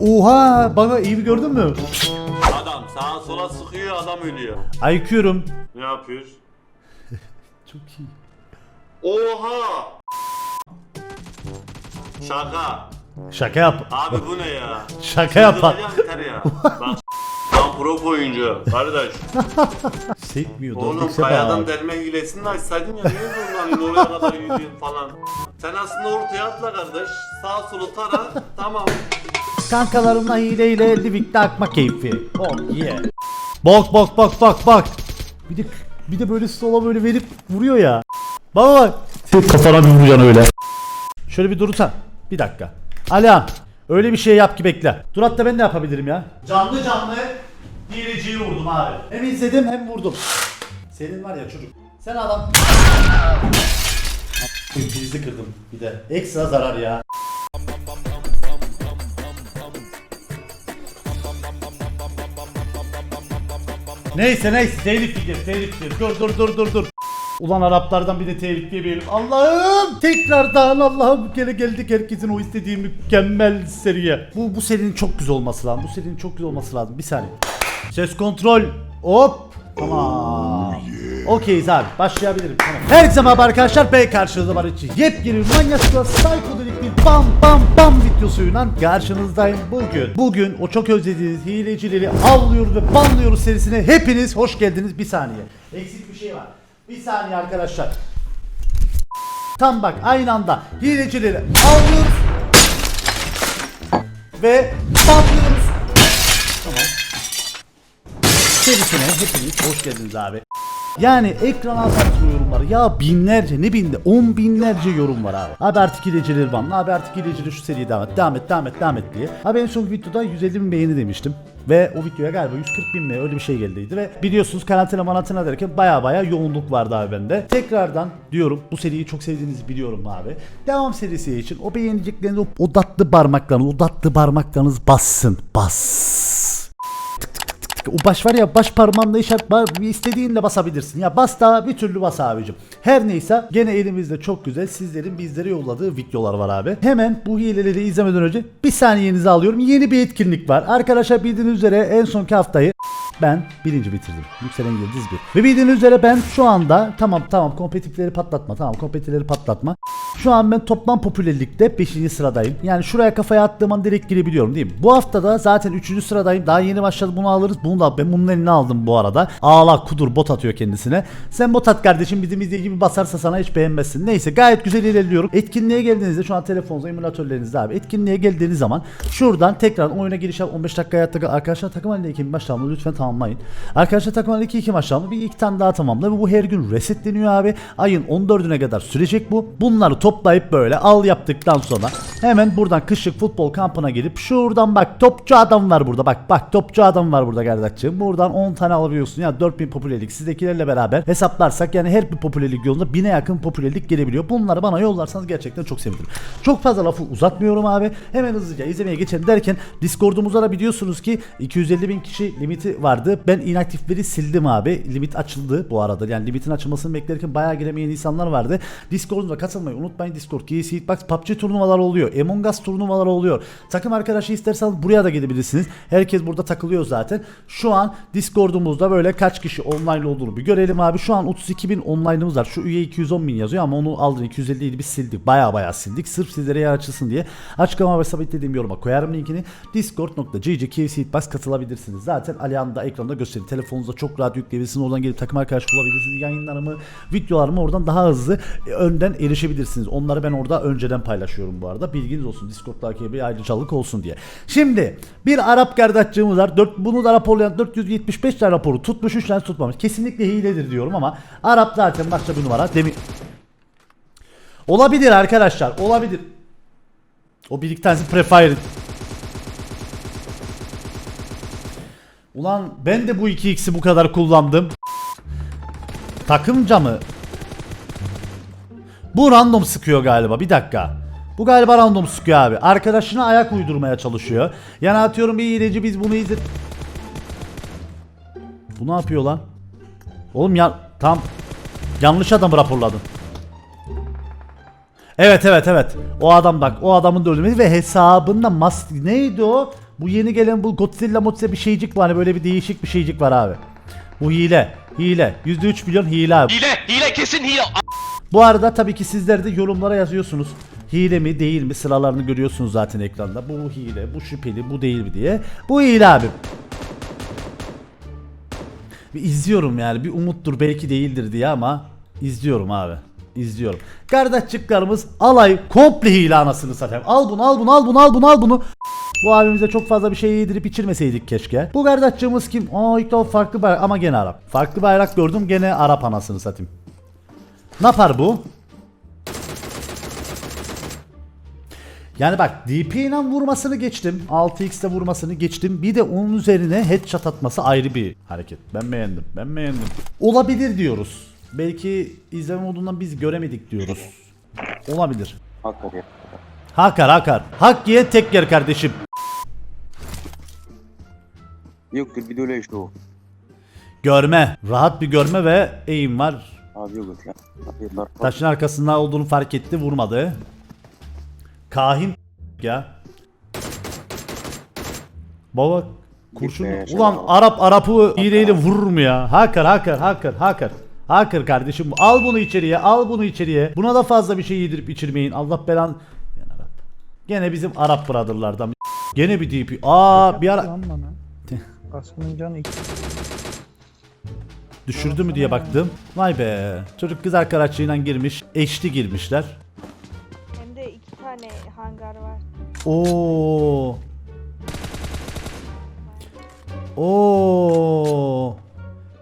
Oha bana iyi gördün mü? Adam sağa sola sıkıyor adam ölüyor. Aykıyorum. Ne yapıyor? Çok iyi. Oha! Şaka. Şaka yap. Abi bu ne ya? Şaka. Çıldıracağım yeter ya. Bak. Lan pro oyuncu. Kardeş. Sekmiyor. Oğlum kayadan bak. delme hilesini de açsaydın ya. Niye zorlanıyorsun oraya kadar yürüyorsun falan. Sen aslında ortaya atla kardeş. Sağ solu tara. Tamam. Kankalarımla hileyle Livik'te akma keyfi. Oh yeah. Bak bak bak bak bak. Bir de bir de böyle sola böyle verip vuruyor ya. Baba bak. Sen kafana bir vuracaksın öyle. Şöyle bir durursan. Bir dakika. Alihan. Öyle bir şey yap ki bekle. Dur hatta ben de yapabilirim ya. Canlı canlı hileciyi vurdum abi. Hem izledim hem vurdum. Senin var ya çocuk. Sen adam. Prizi kırdım bir de. Ekstra zarar ya. Neyse neyse telif gidiyor telif gidiyor. Dur dur dur dur dur. Ulan Araplardan bir de telif yemeyelim. Allah'ım tekrardan Allah'ım gene geldik herkesin o istediği mükemmel seriye. Bu bu serinin çok güzel olması lazım. Bu serinin çok güzel olması lazım. Bir saniye. Ses kontrol. Hop. Tamam. Okeyiz abi. Başlayabilirim. Tamam. Herkese merhaba arkadaşlar. Ben karşınızda var için yepyeni bir manyakla psikodelik bir bam bam bam videosuyla karşınızdayım bugün. Bugün o çok özlediğiniz hilecileri avlıyoruz ve banlıyoruz serisine hepiniz hoş geldiniz. Bir saniye. Eksik bir şey var. Bir saniye arkadaşlar. Tam bak aynı anda hilecileri avlıyoruz ve banlıyoruz. Tamam. Serisine hepiniz hoş geldiniz abi. Yani ekrana atarsın yorumları. Ya binlerce ne binde on binlerce yorum var abi. Abi artık hilecileri var. Abi artık hilecileri şu seriye devam et. Devam et devam et devam et diye. Abi en son videoda 150 bin beğeni demiştim. Ve o videoya galiba 140 bin mi öyle bir şey geldiydi ve biliyorsunuz karantina manatına derken baya baya yoğunluk vardı abi bende. Tekrardan diyorum bu seriyi çok sevdiğinizi biliyorum abi. Devam serisi için o beğenecekleriniz o, o tatlı parmaklarınız o tatlı parmaklarınız bassın. Bas. O baş var ya baş parmağınla işaret istediğinle basabilirsin. Ya bas da bir türlü bas abicim. Her neyse gene elimizde çok güzel sizlerin bizlere yolladığı videolar var abi. Hemen bu hileleri izlemeden önce bir saniyenizi alıyorum. Yeni bir etkinlik var. Arkadaşlar bildiğiniz üzere en sonki haftayı ben birinci bitirdim. Yükselen Yıldız bir. Ve bildiğiniz üzere ben şu anda tamam tamam kompetitifleri patlatma tamam kompetitifleri patlatma. Şu an ben toplam popülerlikte 5. sıradayım. Yani şuraya kafaya attığım an direkt girebiliyorum değil mi? Bu haftada zaten 3. sıradayım. Daha yeni başladı bunu alırız. Bunu da ben bunun eline aldım bu arada. Ağla kudur bot atıyor kendisine. Sen bot at kardeşim bizim izleyici gibi basarsa sana hiç beğenmezsin. Neyse gayet güzel ilerliyorum. Etkinliğe geldiğinizde şu an telefonunuzda emülatörlerinizde abi. Etkinliğe geldiğiniz zaman şuradan tekrar oyuna giriş yap 15 dakika hayatta. Arkadaşlar takım halinde iki maç tamamla lütfen tamamlayın. Arkadaşlar takım halinde iki iki maç tamamla bir iki tane daha tamamla ve bu her gün resetleniyor abi. Ayın 14'üne kadar sürecek bu. Bunları toplayıp böyle al yaptıktan sonra hemen buradan kışlık futbol kampına gidip şuradan bak topçu adam var burada bak bak topçu adam var burada kardeşim. Buradan 10 tane alabiliyorsun ya 4000 popülerlik sizdekilerle beraber hesaplarsak yani her bir popülerlik yolunda 1000'e yakın popülerlik gelebiliyor. Bunları bana yollarsanız gerçekten çok sevinirim. Çok fazla lafı uzatmıyorum abi. Hemen hızlıca izlemeye geçelim derken Discord'umuzda da biliyorsunuz ki 250 bin kişi limiti vardı. Ben inaktifleri sildim abi. Limit açıldı bu arada. Yani limitin açılmasını beklerken bayağı giremeyen insanlar vardı. Discord'umuza katılmayı unutmayın. Discord, GC, Hitbox, PUBG turnuvaları oluyor. Among Us turnuvaları oluyor. Takım arkadaşı isterseniz buraya da gidebilirsiniz. Herkes burada takılıyor zaten. Şu an Discord'umuzda böyle kaç kişi online olduğunu bir görelim abi. Şu an 32 bin online'ımız var. Şu üye 210 bin yazıyor ama onu aldın 250 idi biz sildik. Baya baya sildik. Sırf sizlere yer açılsın diye. Açıklama ve sabitlediğim yoruma koyarım linkini. Discord.gg katılabilirsiniz. Zaten Alihan da ekranda gösteriyor. Telefonunuza çok rahat yükleyebilirsiniz. Oradan gelip takım arkadaş bulabilirsiniz. Yayınlarımı, videolarımı oradan daha hızlı e, önden erişebilirsiniz. Onları ben orada önceden paylaşıyorum bu arada. Bilginiz olsun. Discord'daki bir ayrıcalık olsun diye. Şimdi bir Arap kardeşçığımız var. 4, bunu da raporlayan 475 tane raporu tutmuş 3 tane tutmamış. Kesinlikle hiledir diyorum ama Arap zaten başka bir numara. Demi Olabilir arkadaşlar. Olabilir. O bir iki tanesi prefire. Ulan ben de bu 2x'i bu kadar kullandım. Takımca mı? Bu random sıkıyor galiba. Bir dakika. Bu galiba random sıkıyor abi. Arkadaşına ayak uydurmaya çalışıyor. Yani atıyorum bir hileci biz bunu izle... Bu ne yapıyor lan? Oğlum ya tam yanlış adamı raporladın. Evet evet evet. O adam bak o adamın da öldürmesi ve hesabında mas neydi o? Bu yeni gelen bu Godzilla Modzilla bir şeycik var hani böyle bir değişik bir şeycik var abi. Bu hile. Hile. %3 milyon hile abi. Hile, hile kesin hile. Bu arada tabii ki sizler de yorumlara yazıyorsunuz. Hile mi değil mi sıralarını görüyorsunuz zaten ekranda. Bu hile, bu şüpheli, bu değil mi diye. Bu hile abi. Bir izliyorum yani bir umuttur belki değildir diye ama izliyorum abi. İzliyorum. Kardeşçiklerimiz alay komple hile anasını satayım. Al bunu al bunu al bunu al bunu al bunu. Bu abimize çok fazla bir şey yedirip içirmeseydik keşke. Bu kardeşçığımız kim? Aa ilk defa farklı bayrak ama gene Arap. Farklı bayrak gördüm gene Arap anasını satayım. Ne yapar bu? Yani bak DP ile vurmasını geçtim. 6x'te vurmasını geçtim. Bir de onun üzerine headshot atması ayrı bir hareket. Ben beğendim. Ben beğendim. Olabilir diyoruz. Belki izleme modundan biz göremedik diyoruz. Olabilir. Ya. Hakar hakar. Hak yiyen tek yer kardeşim. Yoktur bir de işte o. Görme. Rahat bir görme ve eğim var. Abi yok ya. Taşın arkasında olduğunu fark etti. Vurmadı. Kahin ya. Baba kurşun. Yaşa Ulan. Arap Arap'ı iğneyle vurur mu ya? Hakar hakar hakar hakar. Hakar kardeşim al bunu içeriye al bunu içeriye. Buna da fazla bir şey yedirip içirmeyin. Allah belan. Arap. Gene bizim Arap brotherlardan. Gene bir DP. Aa bir ara Lan bana. Kaskının canı iki. düşürdü mü diye baktım. Vay be. Çocuk kız arkadaşıyla girmiş. Eşli girmişler. Tane hangar var. Oo. Oo.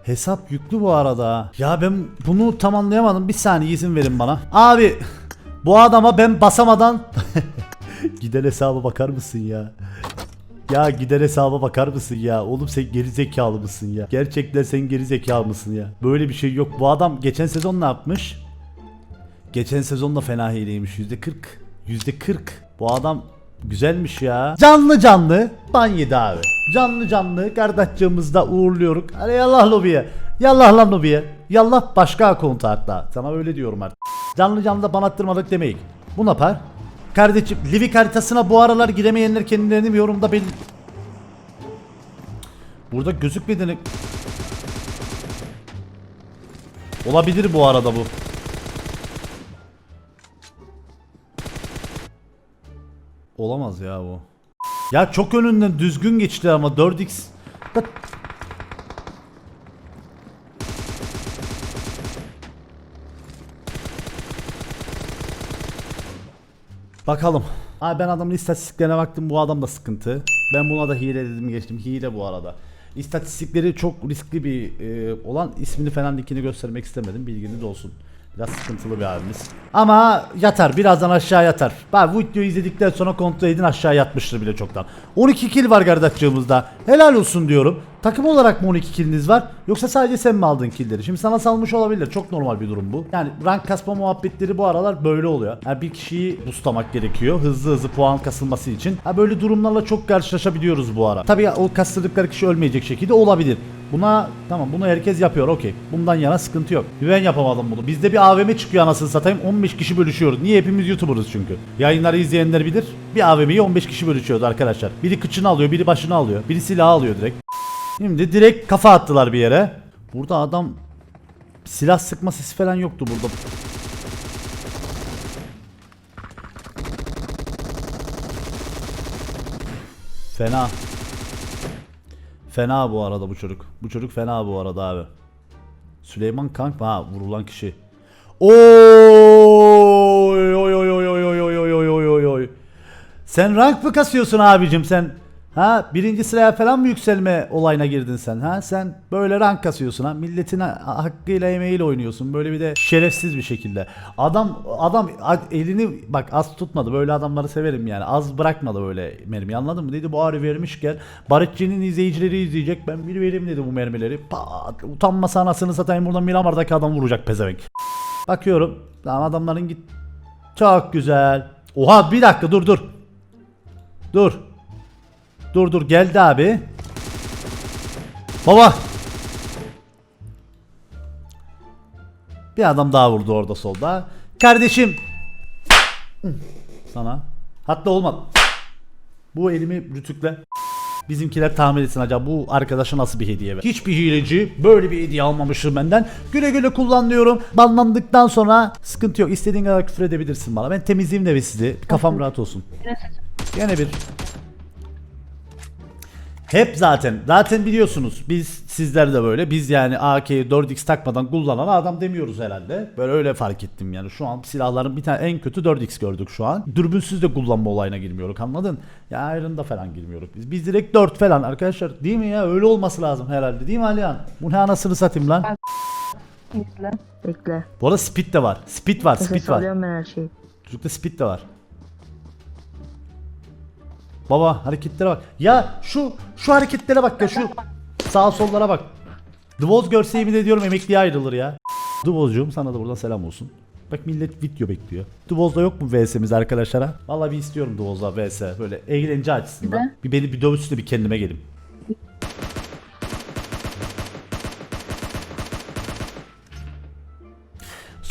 Hesap yüklü bu arada. Ya ben bunu tam anlayamadım. Bir saniye izin verin bana. Abi bu adama ben basamadan Gider hesaba bakar mısın ya? Ya gider hesaba bakar mısın ya? Oğlum sen geri zekalı mısın ya? Gerçekten sen geri zekalı mısın ya? Böyle bir şey yok. Bu adam geçen sezon ne yapmış? Geçen sezon da fena hileymiş. Yüzde 40. Yüzde 40. Bu adam güzelmiş ya. Canlı canlı ban yedi abi. Canlı canlı kardeşçığımızda uğurluyoruz. Hadi yallah lobiye. Yallah lan lobiye. Yallah başka akont hatta. Sana öyle diyorum artık. Canlı canlı ban attırmadık demeyin. Bu ne yapar? Kardeşim Livik haritasına bu aralar giremeyenler kendilerini yorumda belli... Burada gözükmediğini... Olabilir bu arada bu. Olamaz ya bu. Ya çok önünden düzgün geçti ama 4x. Da- Bakalım. Abi ben adamın istatistiklerine baktım bu adam da sıkıntı. Ben buna da hile dedim geçtim. Hile bu arada. İstatistikleri çok riskli bir e, olan ismini falan linkini göstermek istemedim. Bilginiz olsun. Biraz sıkıntılı bir abimiz. Ama yatar. Birazdan aşağı yatar. Bak bu videoyu izledikten sonra kontrol edin aşağı yatmıştır bile çoktan. 12 kill var kardeşçığımızda. Helal olsun diyorum. Takım olarak mı 12 killiniz var? Yoksa sadece sen mi aldın killleri? Şimdi sana salmış olabilir. Çok normal bir durum bu. Yani rank kasma muhabbetleri bu aralar böyle oluyor. Yani bir kişiyi boostlamak gerekiyor. Hızlı hızlı puan kasılması için. Ha böyle durumlarla çok karşılaşabiliyoruz bu ara. Tabii o kastırdıkları kişi ölmeyecek şekilde olabilir. Buna tamam bunu herkes yapıyor okey. Bundan yana sıkıntı yok. Ben yapamadım bunu. Bizde bir AVM çıkıyor anasını satayım 15 kişi bölüşüyoruz. Niye hepimiz YouTuber'ız çünkü. Yayınları izleyenler bilir. Bir AVM'yi 15 kişi bölüşüyoruz arkadaşlar. Biri kıçını alıyor, biri başını alıyor. Biri silahı alıyor direkt. Şimdi direkt kafa attılar bir yere. Burada adam silah sıkma sesi falan yoktu burada. Fena. Fena bu arada bu çocuk. Bu çocuk fena bu arada abi. Süleyman Kank? Ha vurulan kişi. Oy oy oy oy oy oy oy oy oy. Sen rank mı kasıyorsun abicim sen? Ha birinci sıraya falan mı yükselme olayına girdin sen? Ha sen böyle rank kasıyorsun ha milletin ha- hakkıyla emeğiyle oynuyorsun böyle bir de şerefsiz bir şekilde. Adam adam elini bak az tutmadı böyle adamları severim yani az bırakmadı böyle mermi anladın mı? Dedi bu ağrı vermişken Barışçı'nın izleyicileri izleyecek ben bir vereyim dedi bu mermileri. Pat utanmasa anasını satayım buradan Miramar'daki adam vuracak pezevenk. Bakıyorum tamam adamların git. Çok güzel. Oha bir dakika dur dur. Dur. Dur dur geldi abi. Baba. Bir adam daha vurdu orada solda. Kardeşim. Sana. Hatta olmadı. Bu elimi rütükle. Bizimkiler tahmin etsin acaba bu arkadaşa nasıl bir hediye ver. Hiçbir hileci böyle bir hediye almamıştır benden. Güle güle kullan diyorum. Banlandıktan sonra sıkıntı yok. İstediğin kadar küfür edebilirsin bana. Ben temizleyeyim de sizi. Kafam rahat olsun. Gene bir. Hep zaten. Zaten biliyorsunuz biz sizler de böyle. Biz yani AK'yi 4x takmadan kullanan adam demiyoruz herhalde. Böyle öyle fark ettim yani. Şu an silahların bir tane en kötü 4x gördük şu an. Dürbünsüz de kullanma olayına girmiyoruz anladın? Ya Iron'da falan girmiyoruz biz. Biz direkt 4 falan arkadaşlar. Değil mi ya? Öyle olması lazım herhalde. Değil mi Alihan? Bu ne anasını satayım lan? Bekle. Bekle. Bu arada speed de var. Speed var, speed Nefes var. alıyorum ben her şeyi. Çocukta speed de var. Baba hareketlere bak. Ya şu şu hareketlere bak ya şu sağ sollara bak. Dvoz görse yemin ediyorum emekliye ayrılır ya. Dvozcuğum sana da buradan selam olsun. Bak millet video bekliyor. Dvoz'da yok mu VS'miz arkadaşlara? Vallahi bir istiyorum Dvoz'da VS. Böyle eğlence açısından. Bir beni bir dövüşsün bir kendime gelin.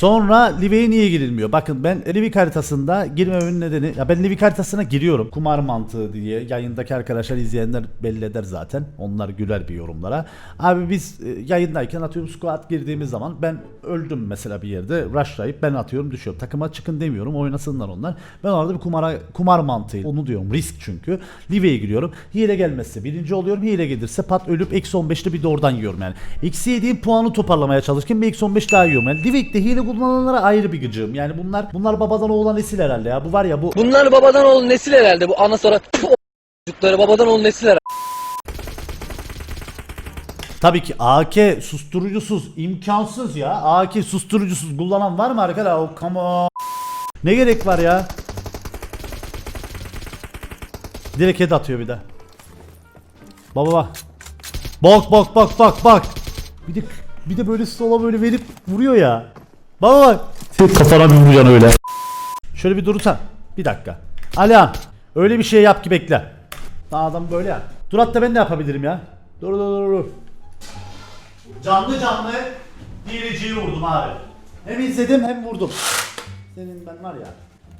Sonra Live'ye niye girilmiyor? Bakın ben Livik haritasında girmememin nedeni ya ben Livik haritasına giriyorum. Kumar mantığı diye yayındaki arkadaşlar izleyenler belli eder zaten. Onlar güler bir yorumlara. Abi biz e, yayındayken atıyorum squad girdiğimiz zaman ben öldüm mesela bir yerde rushlayıp ben atıyorum düşüyorum. Takıma çıkın demiyorum oynasınlar onlar. Ben orada bir kumara kumar mantığı onu diyorum risk çünkü. Live'ye giriyorum. Hile gelmezse birinci oluyorum. Hile gelirse pat ölüp eksi 15'te bir de oradan yiyorum yani. Eksi yediğim puanı toparlamaya çalışırken bir eksi 15 daha yiyorum. Yani Live'de hile kullananlara ayrı bir gıcığım. Yani bunlar bunlar babadan oğlan nesil herhalde ya. Bu var ya bu Bunlar babadan oğul nesil herhalde bu ana sonra çocukları babadan oğul nesil herhalde. Tabii ki AK susturucusuz imkansız ya. AK susturucusuz kullanan var mı arkadaşlar? Oh, come on. Ne gerek var ya? Direkt head atıyor bir de. Baba bak. Bak bak bak bak bak. Bir de bir de böyle sola böyle verip vuruyor ya. Baba bak. Sen kafana bir vuracaksın öyle. Şöyle bir durursan. Bir dakika. Alihan öyle bir şey yap ki bekle. Daha adam böyle ya. Dur hatta ben de yapabilirim ya. Dur dur dur dur. Canlı canlı hileciyi vurdum abi. Hem izledim hem vurdum. Senin ben var ya.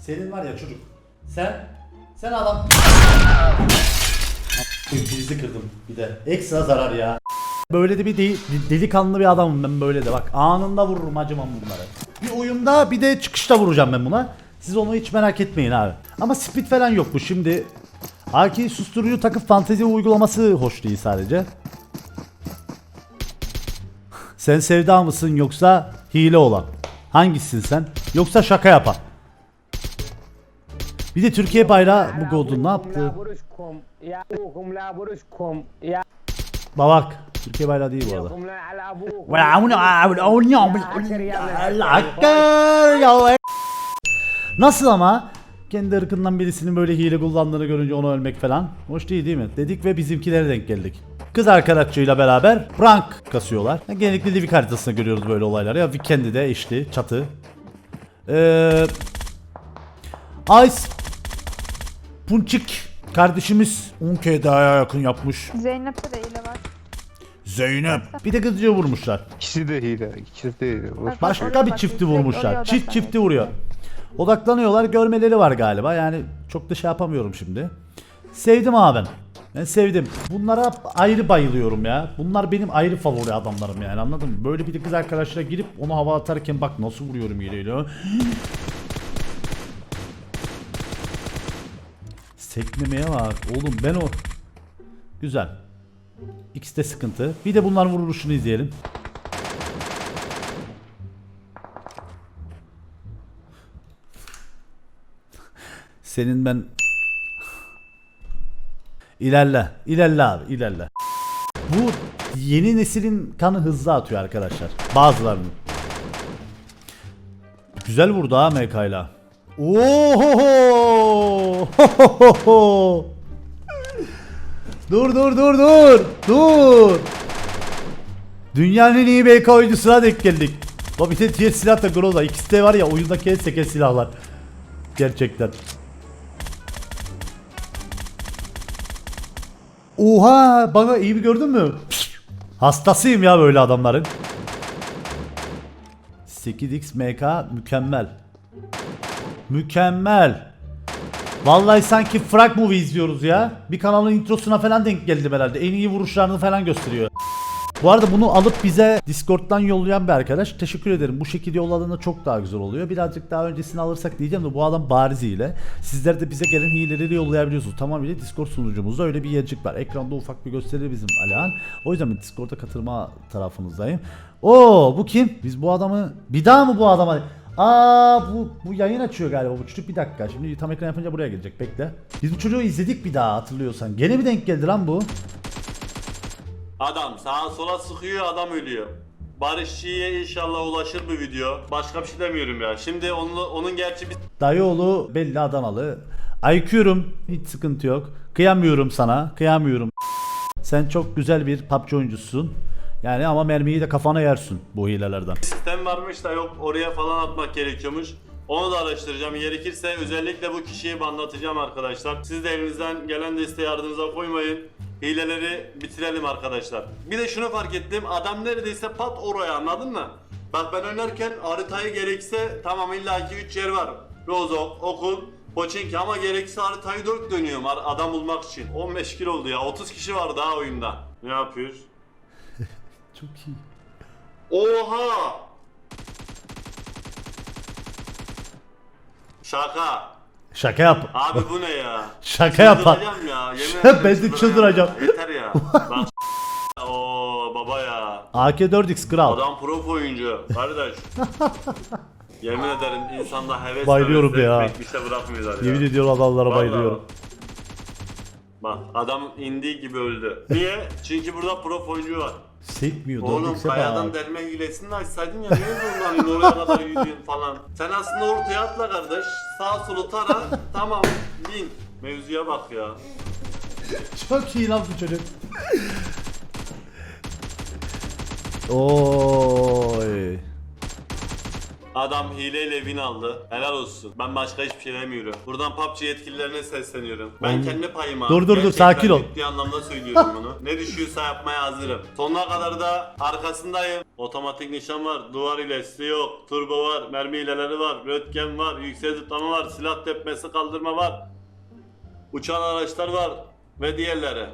Senin var ya çocuk. Sen sen adam. Prizi kırdım bir de. Ekstra zarar ya. Böyle de bir değil, delikanlı bir adamım ben böyle de bak. Anında vururum acımam bunları. Bir oyunda bir de çıkışta vuracağım ben buna. Siz onu hiç merak etmeyin abi. Ama speed falan yok bu şimdi. AK susturucu takıp fantezi uygulaması hoş değil sadece. Sen sevda mısın yoksa hile olan? Hangisisin sen? Yoksa şaka yapan? Bir de Türkiye bayrağı bu Golden ne yaptı? Babak Türkiye bayrağı değil bu arada. Nasıl ama? Kendi ırkından birisinin böyle hile kullandığını görünce onu ölmek falan. Hoş değil değil mi? Dedik ve bizimkilere denk geldik. Kız arkadaşçıyla beraber rank kasıyorlar. Yani genellikle Livik haritasında görüyoruz böyle olayları. Ya Weekend'i de eşli, çatı. Ee, Ice Punçik kardeşimiz 10 daha yakın yapmış. Zeynep'e de ile Zeynep. Bir de kızcığı vurmuşlar. İkisi de hile. İkisi de hile. Bak, bak, Başka bir bak, çifti direkt oraya vurmuşlar. Çift odaklanıyor. çifti vuruyor. Odaklanıyorlar. Görmeleri var galiba. Yani çok da şey yapamıyorum şimdi. Sevdim abim. Ben sevdim. Bunlara ayrı bayılıyorum ya. Bunlar benim ayrı favori adamlarım yani anladın mı? Böyle bir de kız arkadaşlara girip onu hava atarken bak nasıl vuruyorum hileyle. Sekmemeye bak. Oğlum ben o. Güzel. İkisi de sıkıntı. Bir de bunların vuruluşunu izleyelim. Senin ben İlerle. İlerle abi. ilerle. Bu yeni neslin kanı hızlı atıyor arkadaşlar. Bazılarının. Güzel vurdu ha MK'yla. Oho! Dur dur dur dur. Dur. Dünyanın en iyi BK oyuncusuna denk geldik. Bak bir de diğer silah da Groza. İkisi de var ya oyundaki en seken silahlar. Gerçekten. Oha bana iyi bir gördün mü? Hastasıyım ya böyle adamların. 8x MK mükemmel. Mükemmel. Vallahi sanki frag movie izliyoruz ya. Bir kanalın introsuna falan denk geldim herhalde. En iyi vuruşlarını falan gösteriyor. Bu arada bunu alıp bize Discord'dan yollayan bir arkadaş. Teşekkür ederim. Bu şekilde yolladığında çok daha güzel oluyor. Birazcık daha öncesini alırsak diyeceğim de bu adam bariz hile. Sizler de bize gelen hileleri yollayabiliyorsunuz. Tamamıyla Discord sunucumuzda öyle bir yercik var. Ekranda ufak bir gösteri bizim Alihan. O yüzden ben Discord'a katılma tarafınızdayım. Oo bu kim? Biz bu adamı bir daha mı bu adama Aa bu bu yayın açıyor galiba bu çocuk bir dakika. Şimdi tam ekran yapınca buraya gelecek. Bekle. Biz bu çocuğu izledik bir daha hatırlıyorsan. Gene mi denk geldi lan bu? Adam sağa sola sıkıyor adam ölüyor. Barışçı'ya inşallah ulaşır bu video. Başka bir şey demiyorum ya. Şimdi onun, onun gerçi bir Dayıoğlu belli Adanalı. Aykıyorum hiç sıkıntı yok. Kıyamıyorum sana. Kıyamıyorum. Sen çok güzel bir PUBG oyuncusun. Yani ama mermiyi de kafana yersin bu hilelerden. sistem varmış da yok oraya falan atmak gerekiyormuş. Onu da araştıracağım. Gerekirse özellikle bu kişiyi anlatacağım arkadaşlar. Siz de elinizden gelen desteği ardınıza koymayın. Hileleri bitirelim arkadaşlar. Bir de şunu fark ettim. Adam neredeyse pat oraya anladın mı? Bak ben oynarken haritayı gerekse tamam illaki 3 yer var. Rozok, okul, Poçinki ama gerekse haritayı 4 dönüyorum adam bulmak için. 15 kilo oldu ya. 30 kişi var daha oyunda. Ne yapıyor? Çok iyi. Oha! Şaka Şaka. yap. Abi bu ne ya? Şaka yapar. Çıldıracağım ya. Yemin Ben ederim de çıldıracağım. Yeter ya. Bak. Oo baba ya. AK4X kral. Adam prof oyuncu. Kardeş. Yemin ederim insanda heves Bayılıyorum ya. etmek Bir şey bırakmıyorlar ya. Yemin ediyorum adamlara Vallahi bayılıyorum. Bak adam indiği gibi öldü. Niye? Çünkü burada prof oyuncu var. Sekmiyor. Oğlum 4X'e kayadan bak. delme hilesini açsaydın ya niye zorlanıyorsun oraya kadar yürüyorsun falan. Sen aslında ortaya atla kardeş. Sağ solu tara tamam bin. Mevzuya bak ya. Çok iyi lan bu çocuk. Oy. Adam hileyle win aldı. Helal olsun. Ben başka hiçbir şey demiyorum. Buradan PUBG yetkililerine sesleniyorum. Ben Oğlum. kendi payıma Dur, dur, dur, gerçekten sakin ol. ciddi anlamda söylüyorum bunu. ne düşüyorsa yapmaya hazırım. Sonuna kadar da arkasındayım. Otomatik nişan var, duvar hilesi yok, turbo var, mermi hileleri var, röntgen var, yüksek zıplama var, silah tepmesi kaldırma var. Uçan araçlar var ve diğerleri.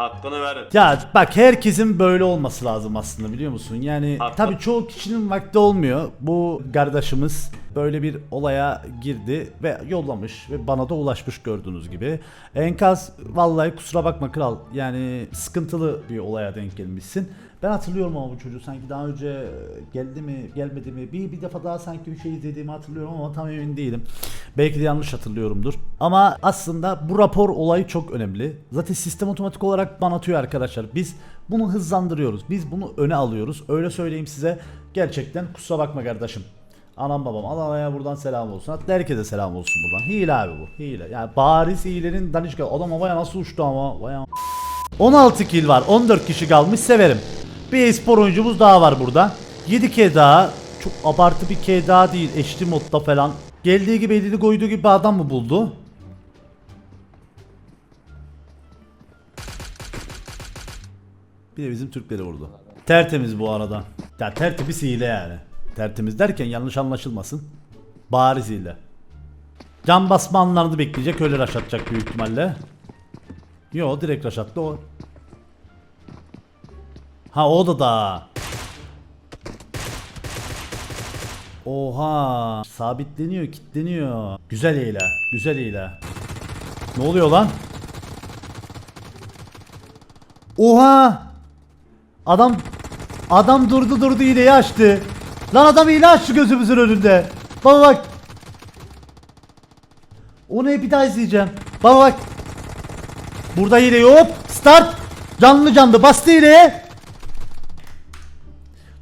Hakkını verin. Ya bak herkesin böyle olması lazım aslında biliyor musun? Yani Haklı. tabii çoğu kişinin vakti olmuyor. Bu kardeşimiz böyle bir olaya girdi ve yollamış ve bana da ulaşmış gördüğünüz gibi. Enkaz vallahi kusura bakma kral. Yani sıkıntılı bir olaya denk gelmişsin. Ben hatırlıyorum ama bu çocuğu sanki daha önce geldi mi gelmedi mi bir, bir defa daha sanki bir şey izlediğimi hatırlıyorum ama tam emin değilim. Belki de yanlış hatırlıyorumdur. Ama aslında bu rapor olayı çok önemli. Zaten sistem otomatik olarak bana atıyor arkadaşlar. Biz bunu hızlandırıyoruz. Biz bunu öne alıyoruz. Öyle söyleyeyim size. Gerçekten kusura bakma kardeşim. Anam babam Adana'ya buradan selam olsun. Hatta herkese selam olsun buradan. Hile abi bu. Hile. Yani bariz hilenin danışka. Adam havaya nasıl uçtu ama. Vay am- 16 kill var. 14 kişi kalmış. Severim. Bir espor oyuncumuz daha var burada. 7 k daha. Çok abartı bir k daha değil. Eşli modda falan. Geldiği gibi elini koyduğu gibi adam mı buldu? Bir de bizim Türkleri vurdu. Tertemiz bu arada. Ya tertemiz hile yani. Tertemiz derken yanlış anlaşılmasın. Bariz hile. Can basma anlarını bekleyecek öyle rush atacak büyük ihtimalle. Yo direkt rush attı o. Ha o da da. Oha. Sabitleniyor, kilitleniyor. Güzel hile. Güzel hile. Ne oluyor lan? Oha. Adam adam durdu durdu hileyi açtı. Lan adam hile açtı gözümüzün önünde. Baba bak. Onu bir daha izleyeceğim. Baba bak. Burada hile hop start. Canlı canlı bastı hileye.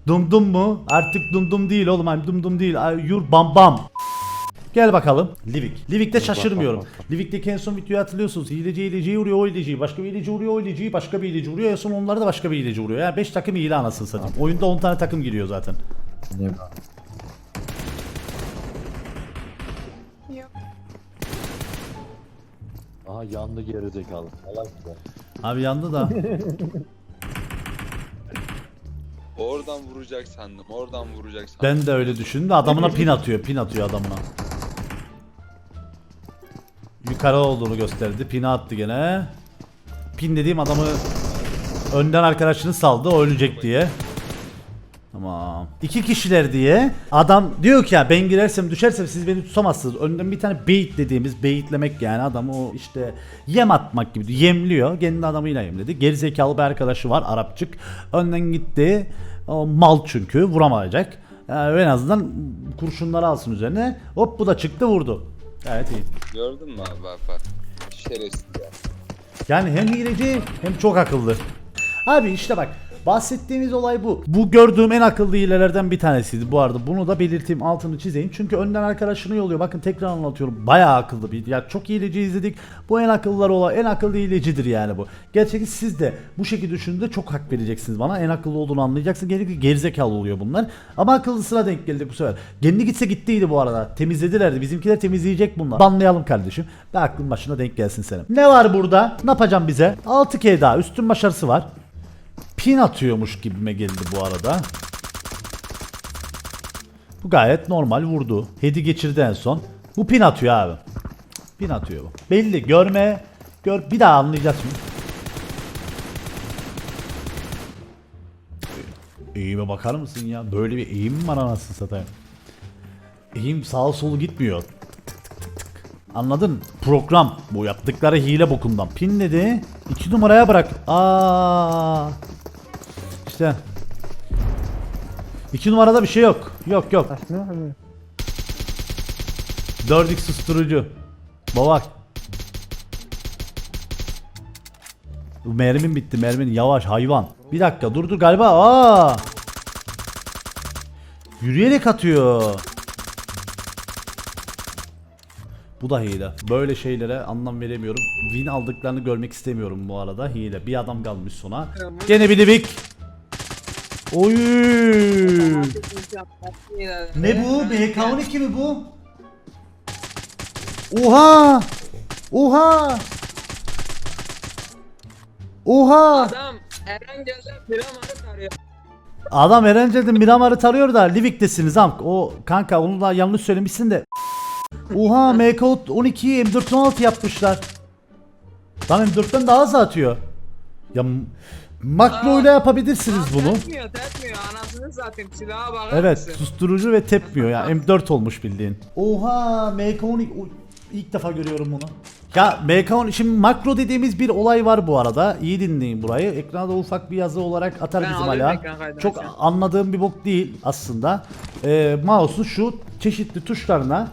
Dum dum mu? Artık dum dum değil oğlum. Hani dum dum değil. Ay, Yur bam bam. Gel bakalım. Livik. Livik'te şaşırmıyorum. Livik'teki en son videoyu hatırlıyorsunuz. Hileci hileciyi vuruyor o hileciyi. Başka bir hileci vuruyor o hileciyi. Başka bir hileci vuruyor. En son onları da başka bir hileci vuruyor. Yani 5 takım hile anasını satayım. Oyunda 10 tane takım giriyor zaten. Aha yandı gerizekalı. Allah. Abi yandı da. Oradan vuracak sandım. Oradan vuracak sandım. Ben de öyle düşündüm adamına pin atıyor. Pin atıyor adamına. Yukarı olduğunu gösterdi. Pin attı gene. Pin dediğim adamı önden arkadaşını saldı. O ölecek diye. Tamam. İki kişiler diye adam diyor ki ya ben girersem düşersem siz beni tutamazsınız. Önden bir tane bait dediğimiz baitlemek yani adamı o işte yem atmak gibi yemliyor. Kendi adamıyla yemledi. Gerizekalı bir arkadaşı var Arapçık. Önden gitti. O mal çünkü vuramayacak. Yani en azından kurşunları alsın üzerine. Hop bu da çıktı vurdu. Gayet iyi. Gördün mü abi bak bak. Şerefsiz ya. Yani hem hileci hem çok akıllı. Abi işte bak bahsettiğimiz olay bu. Bu gördüğüm en akıllı hilelerden bir tanesiydi bu arada. Bunu da belirteyim altını çizeyim. Çünkü önden arkadaşını yolluyor. Bakın tekrar anlatıyorum. Bayağı akıllı bir. Ya çok hileci izledik. Bu en akıllılar olay. En akıllı hilecidir yani bu. Gerçekten siz de bu şekilde düşündüğünde çok hak vereceksiniz bana. En akıllı olduğunu anlayacaksın. Genellikle gerizekalı oluyor bunlar. Ama akıllısına denk geldik bu sefer. Kendi gitse gittiydi bu arada. Temizledilerdi. Bizimkiler temizleyecek bunlar. Banlayalım kardeşim. Ve aklın başına denk gelsin senin. Ne var burada? Ne yapacağım bize? 6K daha. Üstün başarısı var. Pin atıyormuş gibime geldi bu arada. Bu gayet normal vurdu. Hedi geçirdi en son. Bu pin atıyor abi. Pin atıyor bu. Belli görme. Gör bir daha anlayacağız şimdi. Eğime bakar mısın ya? Böyle bir eğim mi var anasını satayım? Eğim sağa solu gitmiyor. Anladın? Program. Bu yaptıkları hile bokundan. Pin dedi. 2 numaraya bırak. Aa. İşte. 2 numarada bir şey yok. Yok yok. 4x susturucu. Baba. Mermin bitti mermin yavaş hayvan. Bir dakika dur dur galiba. Aa. Yürüyerek atıyor. Bu da hile. Böyle şeylere anlam veremiyorum. Win aldıklarını görmek istemiyorum bu arada. Hile. Bir adam kalmış sona. Gene bir livik. Oy. Ne bu? MK12 mi bu? Oha! Oha! Oha! Adam Erengel'de piramarı arıyor. Adam Erencel'de Miramar'ı tarıyor da Livik'tesiniz am. O kanka onu da yanlış söylemişsin de. Oha MK12'yi M416 yapmışlar. Lan M4'ten daha az atıyor. Ya makro ile yapabilirsiniz bunu. Tepmiyor tepmiyor anasını satayım silaha bakar Evet mısın? susturucu ve tepmiyor ya M4 olmuş bildiğin. Oha MK12 o- ilk defa görüyorum bunu. Ya MK10 şimdi makro dediğimiz bir olay var bu arada. İyi dinleyin burayı. Ekrana da ufak bir yazı olarak atar Ben bizim hala. Çok an. anladığım bir bok değil aslında. Ee, mouse'un şu çeşitli tuşlarına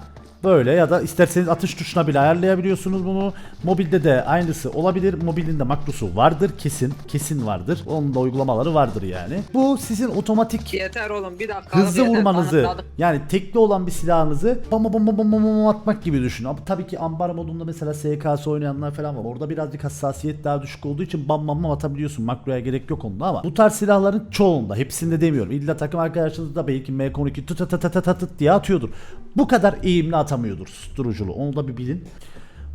böyle ya da isterseniz atış tuşuna bile ayarlayabiliyorsunuz bunu. Mobilde de aynısı olabilir. Mobilin de makrosu vardır kesin. Kesin vardır. Onun da uygulamaları vardır yani. Bu sizin otomatik Yeter oğlum bir dakika. hızlı vurmanızı yani tekli olan bir silahınızı bam bam bam bam bam bam atmak gibi düşünün. Ama tabii ki ambar modunda mesela SKS oynayanlar falan var. Orada birazcık hassasiyet daha düşük olduğu için bam bam bam atabiliyorsun. Makroya gerek yok onda ama bu tarz silahların çoğunda hepsinde demiyorum. İlla takım arkadaşınız da belki M12 tut tut tut tut tut diye atıyordur. Bu kadar eğimli atamıyordur susturuculu. Onu da bir bilin.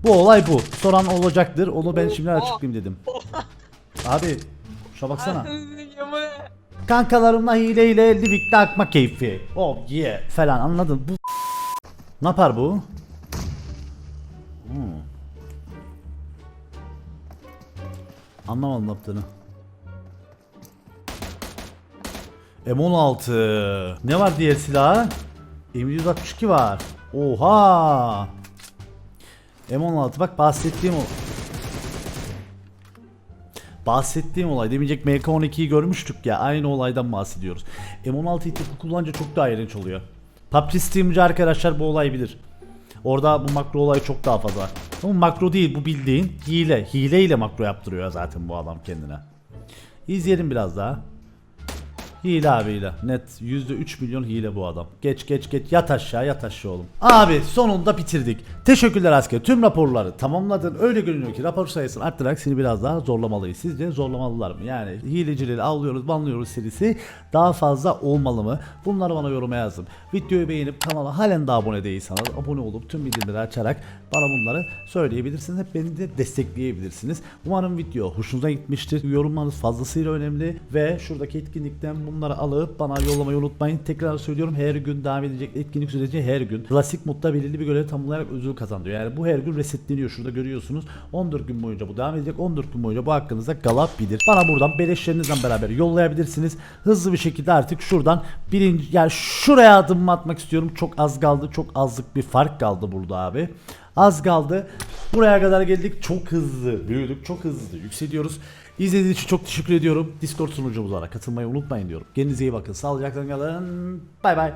Bu olay bu. Soran olacaktır. Onu ben şimdi açıklayayım dedim. Abi şuna baksana. Kankalarımla hileyle Livik'te akma keyfi. Oh yeah falan anladın. Bu ne yapar bu? Hmm. Anlamadım ne yaptığını. M16. Ne var diğer silah? M162 var. Oha. M16 bak bahsettiğim o. Bahsettiğim olay demeyecek MK12'yi görmüştük ya aynı olaydan bahsediyoruz. M16'yı tek kullanınca çok daha iğrenç oluyor. PUBG Steam'ci arkadaşlar bu olayı bilir. Orada bu makro olayı çok daha fazla. Ama makro değil bu bildiğin hile. Hile ile makro yaptırıyor zaten bu adam kendine. İzleyelim biraz daha. Hile abi hile. Net %3 milyon hile bu adam. Geç geç geç yat aşağı yat aşağı oğlum. Abi sonunda bitirdik. Teşekkürler asker. Tüm raporları tamamladın. Öyle görünüyor ki rapor sayısını arttırarak seni biraz daha zorlamalıyız. Sizce zorlamalılar mı? Yani hilecileri avlıyoruz banlıyoruz serisi daha fazla olmalı mı? Bunları bana yoruma yazın. Videoyu beğenip kanala halen daha abone değilseniz abone olup tüm bildirimleri açarak bana bunları söyleyebilirsiniz. Hep beni de destekleyebilirsiniz. Umarım video hoşunuza gitmiştir. Yorumlarınız fazlasıyla önemli ve şuradaki etkinlikten bunları alıp bana yollamayı unutmayın. Tekrar söylüyorum her gün devam edecek etkinlik süreci her gün. Klasik modda belirli bir görevi tamamlayarak ödül kazandırıyor. Yani bu her gün resetleniyor. Şurada görüyorsunuz. 14 gün boyunca bu devam edecek. 14 gün boyunca bu hakkınızda galabilir. Bana buradan beleşlerinizle beraber yollayabilirsiniz. Hızlı bir şekilde artık şuradan birinci yani şuraya adım atmak istiyorum. Çok az kaldı. Çok azlık bir fark kaldı burada abi. Az kaldı. Buraya kadar geldik. Çok hızlı büyüdük. Çok hızlı yükseliyoruz. İzlediğiniz için çok teşekkür ediyorum. Discord sunucumuza katılmayı unutmayın diyorum. Kendinize iyi bakın. Sağlıcakla kalın. Bay bay.